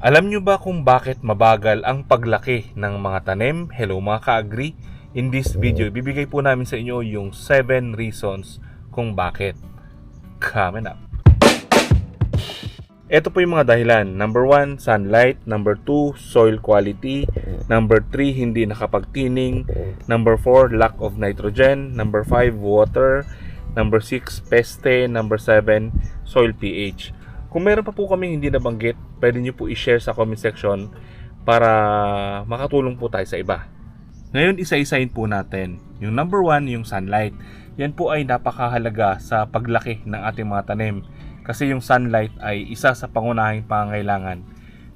Alam nyo ba kung bakit mabagal ang paglaki ng mga tanim? Hello mga ka-agree. In this video, bibigay po namin sa inyo yung 7 reasons kung bakit. Coming up. Ito po yung mga dahilan. Number 1, sunlight. Number 2, soil quality. Number 3, hindi nakapagtining. Number 4, lack of nitrogen. Number 5, water. Number 6, peste. Number 7, soil pH. Kung meron pa po kaming hindi nabanggit, pwede nyo po i-share sa comment section para makatulong po tayo sa iba. Ngayon, isa-isahin po natin. Yung number 1, yung sunlight. Yan po ay napakahalaga sa paglaki ng ating mga tanim kasi yung sunlight ay isa sa pangunahing pangangailangan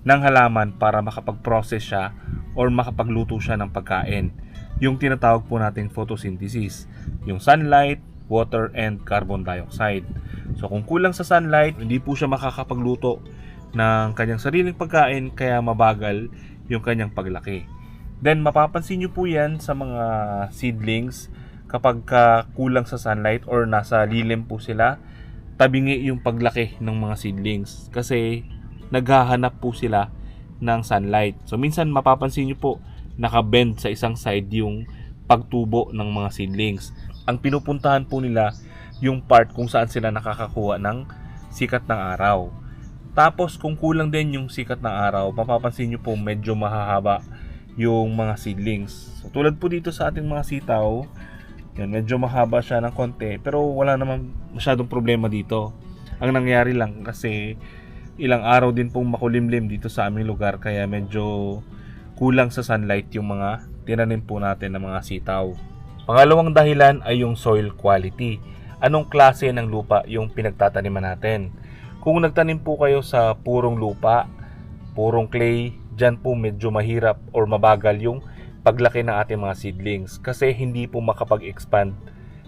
ng halaman para makapag-process siya or makapagluto siya ng pagkain. Yung tinatawag po nating photosynthesis. Yung sunlight, water, and carbon dioxide. So kung kulang sa sunlight, hindi po siya makakapagluto ng kanyang sariling pagkain kaya mabagal yung kanyang paglaki. Then mapapansin nyo po yan sa mga seedlings kapag ka kulang sa sunlight or nasa lilim po sila, tabingi yung paglaki ng mga seedlings kasi naghahanap po sila ng sunlight. So minsan mapapansin nyo po nakabend sa isang side yung pagtubo ng mga seedlings. Ang pinupuntahan po nila yung part kung saan sila nakakakuha ng sikat ng araw. Tapos kung kulang din yung sikat ng araw, mapapansin nyo po medyo mahahaba yung mga seedlings. So, tulad po dito sa ating mga sitaw, yan, medyo mahaba siya ng konti, pero wala naman masyadong problema dito. Ang nangyari lang kasi ilang araw din pong makulimlim dito sa aming lugar kaya medyo kulang sa sunlight yung mga tinanim po natin ng mga sitaw. Pangalawang dahilan ay yung soil quality. Anong klase ng lupa yung pinagtataniman natin? Kung nagtanim po kayo sa purong lupa, purong clay, dyan po medyo mahirap or mabagal yung paglaki ng ating mga seedlings kasi hindi po makapag-expand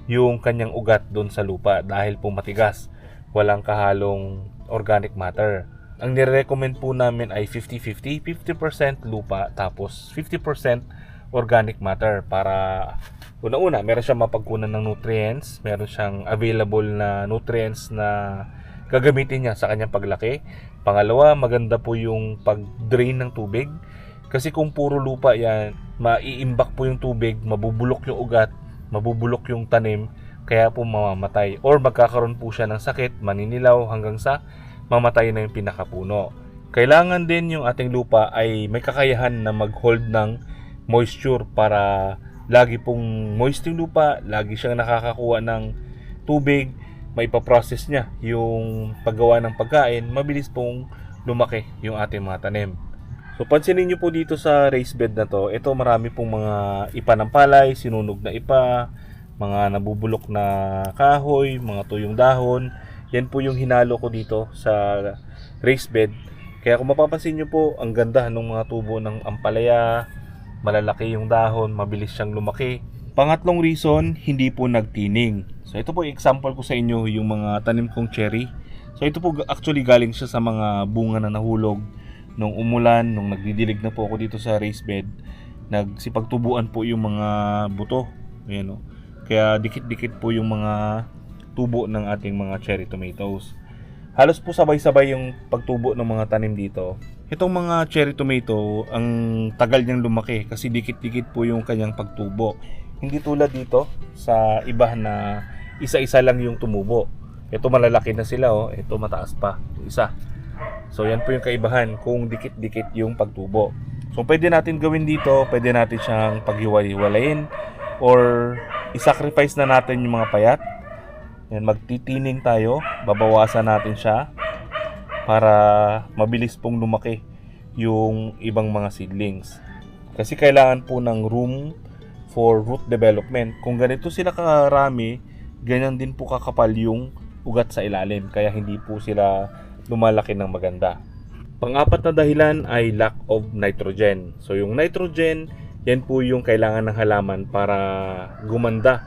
yung kanyang ugat doon sa lupa dahil po matigas. Walang kahalong organic matter. Ang nire-recommend po namin ay 50-50, 50% lupa tapos 50% organic matter para una-una, meron siyang mapagkunan ng nutrients, meron siyang available na nutrients na gagamitin niya sa kanyang paglaki. Pangalawa, maganda po yung pag-drain ng tubig. Kasi kung puro lupa yan, maiimbak po yung tubig, mabubulok yung ugat, mabubulok yung tanim, kaya po mamamatay. Or magkakaroon po siya ng sakit, maninilaw hanggang sa mamatay na yung pinakapuno. Kailangan din yung ating lupa ay may kakayahan na mag-hold ng moisture para lagi pong moist yung lupa, lagi siyang nakakakuha ng tubig, may paprocess niya yung paggawa ng pagkain, mabilis pong lumaki yung ating mga tanim. So pansinin niyo po dito sa raised bed na to, ito marami pong mga ipa ng palay, sinunog na ipa, mga nabubulok na kahoy, mga tuyong dahon. Yan po yung hinalo ko dito sa raised bed. Kaya kung mapapansin niyo po, ang ganda ng mga tubo ng ampalaya, malalaki yung dahon, mabilis siyang lumaki. Pangatlong reason, hindi po nagtining. So ito po example ko sa inyo yung mga tanim kong cherry. So ito po actually galing siya sa mga bunga na nahulog nung umulan, nung nagdidilig na po ako dito sa raised bed. Nagsipagtubuan po yung mga buto. Ayan o. Kaya dikit-dikit po yung mga tubo ng ating mga cherry tomatoes. Halos po sabay-sabay yung pagtubo ng mga tanim dito. Itong mga cherry tomato, ang tagal niyang lumaki kasi dikit-dikit po yung kanyang pagtubo. Hindi tulad dito sa iba na isa-isa lang yung tumubo. Ito malalaki na sila oh, ito mataas pa, isa. So yan po yung kaibahan kung dikit-dikit yung pagtubo. So pwede natin gawin dito, pwede natin siyang paghiwa-hiwalayin or isacrifice na natin yung mga payat. Yan, magtitining tayo, babawasan natin siya para mabilis pong lumaki yung ibang mga seedlings. Kasi kailangan po ng room for root development. Kung ganito sila karami, ganyan din po kakapal yung ugat sa ilalim. Kaya hindi po sila lumalaki ng maganda. Pang-apat na dahilan ay lack of nitrogen. So yung nitrogen, yan po yung kailangan ng halaman para gumanda,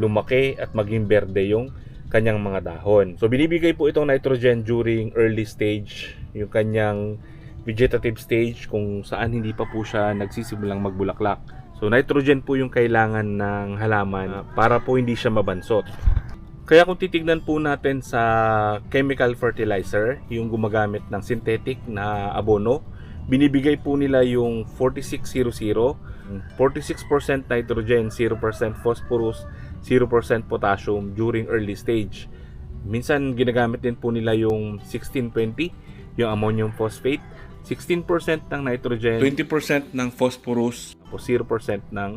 lumaki at maging berde yung kanyang mga dahon. So binibigay po itong nitrogen during early stage, yung kanyang vegetative stage kung saan hindi pa po siya nagsisimulang magbulaklak. So nitrogen po yung kailangan ng halaman para po hindi siya mabansot. Kaya kung titignan po natin sa chemical fertilizer, yung gumagamit ng synthetic na abono, binibigay po nila yung 4600, 46% nitrogen, 0% phosphorus, 0% potassium during early stage. Minsan ginagamit din po nila yung 1620, yung ammonium phosphate, 16% ng nitrogen, 20% ng phosphorus, o 0% ng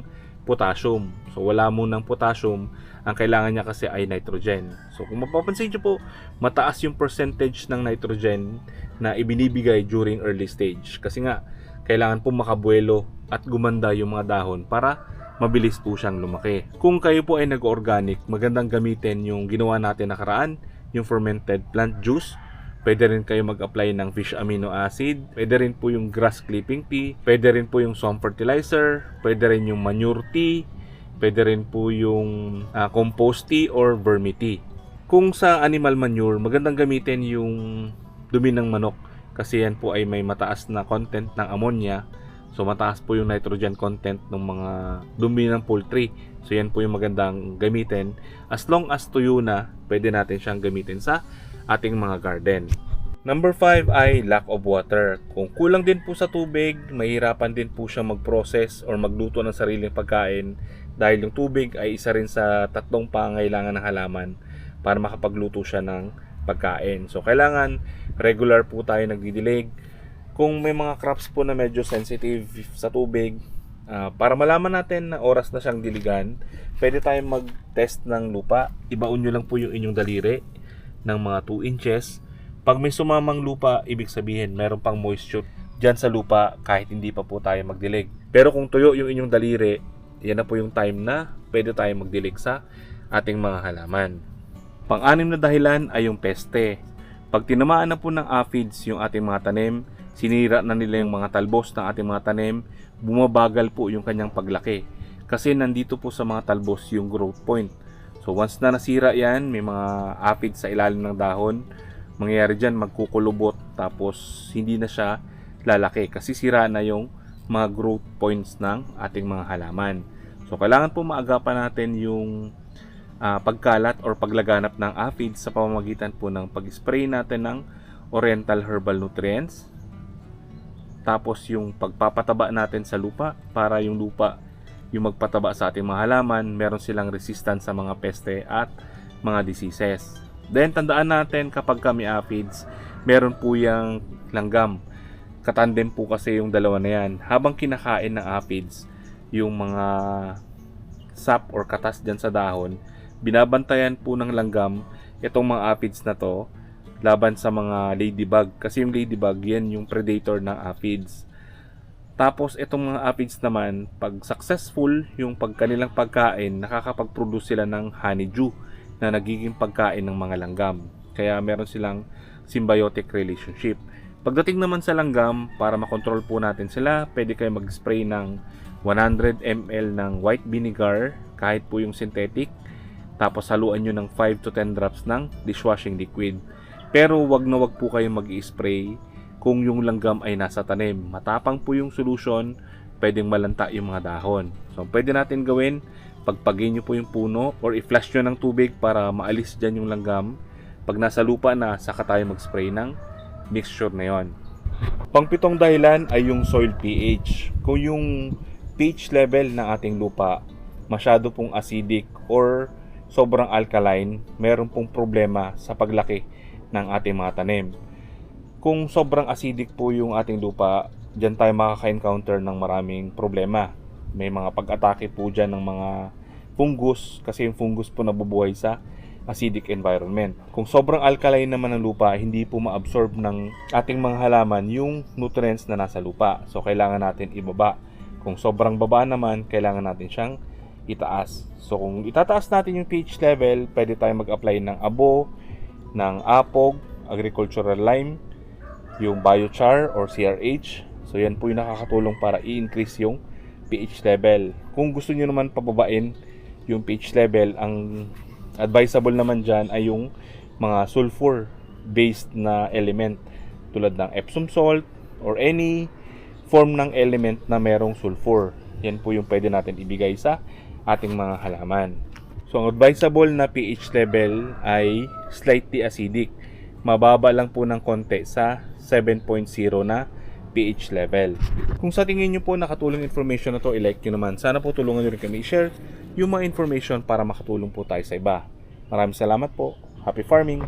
potassium. So wala munang potassium, ang kailangan niya kasi ay nitrogen. So kung mapapansin niyo po, mataas yung percentage ng nitrogen na ibinibigay during early stage. Kasi nga, kailangan po makabuelo at gumanda yung mga dahon para mabilis po siyang lumaki. Kung kayo po ay nag-organic, magandang gamitin yung ginawa natin nakaraan, yung fermented plant juice. Pwede rin kayo mag-apply ng fish amino acid. Pwede rin po yung grass clipping tea. Pwede rin po yung swamp fertilizer. Pwede rin yung manure tea. Pwede rin po yung ah, compost tea or vermi tea. Kung sa animal manure, magandang gamitin yung dumi ng manok kasi yan po ay may mataas na content ng ammonia So mataas po yung nitrogen content ng mga dumi ng poultry. So yan po yung magandang gamitin. As long as tuyo na, pwede natin siyang gamitin sa ating mga garden. Number 5 ay lack of water. Kung kulang din po sa tubig, mahirapan din po siya mag-process or magluto ng sariling pagkain dahil yung tubig ay isa rin sa tatlong pangailangan ng halaman para makapagluto siya ng pagkain. So kailangan regular po tayo nagdidilig, kung may mga crops po na medyo sensitive sa tubig, ah, para malaman natin na oras na siyang diligan, pwede tayong mag-test ng lupa. Ibaon nyo lang po yung inyong daliri ng mga 2 inches. Pag may sumamang lupa, ibig sabihin meron pang moisture dyan sa lupa kahit hindi pa po tayo magdilig. Pero kung tuyo yung inyong daliri, yan na po yung time na pwede tayo magdilig sa ating mga halaman. Pang-anim na dahilan ay yung peste. Pag tinamaan na po ng aphids yung ating mga tanim, sinira na nila yung mga talbos ng ating mga tanim, bumabagal po yung kanyang paglaki. Kasi nandito po sa mga talbos yung growth point. So once na nasira yan, may mga aphids sa ilalim ng dahon, mangyayari dyan magkukulubot tapos hindi na siya lalaki kasi sira na yung mga growth points ng ating mga halaman. So kailangan po maagapan natin yung ah, pagkalat or paglaganap ng aphids sa pamamagitan po ng pag-spray natin ng Oriental Herbal Nutrients tapos yung pagpapataba natin sa lupa para yung lupa yung magpataba sa ating mga halaman, meron silang resistance sa mga peste at mga diseases. Then tandaan natin kapag kami aphids, meron po yung langgam. Katandem po kasi yung dalawa na yan. Habang kinakain ng aphids, yung mga sap or katas dyan sa dahon, binabantayan po ng langgam itong mga aphids na to laban sa mga ladybug. Kasi yung ladybug yan yung predator ng aphids. Tapos itong mga aphids naman pag successful yung pagkanilang pagkain nakakapag-produce sila ng honeydew na nagiging pagkain ng mga langgam. Kaya meron silang symbiotic relationship. Pagdating naman sa langgam para makontrol po natin sila pwede kayo mag-spray ng 100 ml ng white vinegar kahit po yung synthetic. Tapos haluan nyo ng 5 to 10 drops ng dishwashing liquid pero wag na wag po kayo mag spray kung yung langgam ay nasa tanim. Matapang po yung solution, pwedeng malanta yung mga dahon. So, pwede natin gawin, pagpagin nyo po yung puno or i-flash nyo ng tubig para maalis dyan yung langgam. Pag nasa lupa na, saka tayo mag-spray ng mixture na yon. Pangpitong dahilan ay yung soil pH. Kung yung pH level ng ating lupa masyado pong acidic or sobrang alkaline, meron pong problema sa paglaki ng ating mga tanim. Kung sobrang acidic po yung ating lupa, dyan tayo makaka-encounter ng maraming problema. May mga pag-atake po dyan ng mga fungus kasi yung fungus po nabubuhay sa acidic environment. Kung sobrang alkaline naman ng lupa, hindi po ma-absorb ng ating mga halaman yung nutrients na nasa lupa. So kailangan natin ibaba. Kung sobrang baba naman, kailangan natin siyang itaas. So kung itataas natin yung pH level, pwede tayong mag-apply ng abo, ng APOG, agricultural lime, yung biochar or CRH. So yan po yung nakakatulong para i-increase yung pH level. Kung gusto niyo naman pababain yung pH level, ang advisable naman dyan ay yung mga sulfur based na element tulad ng Epsom salt or any form ng element na merong sulfur. Yan po yung pwede natin ibigay sa ating mga halaman. So ang advisable na pH level ay slightly acidic. Mababa lang po ng konti sa 7.0 na pH level. Kung sa tingin nyo po nakatulong information na to, i-like nyo naman. Sana po tulungan nyo rin kami i-share yung mga information para makatulong po tayo sa iba. Maraming salamat po. Happy farming!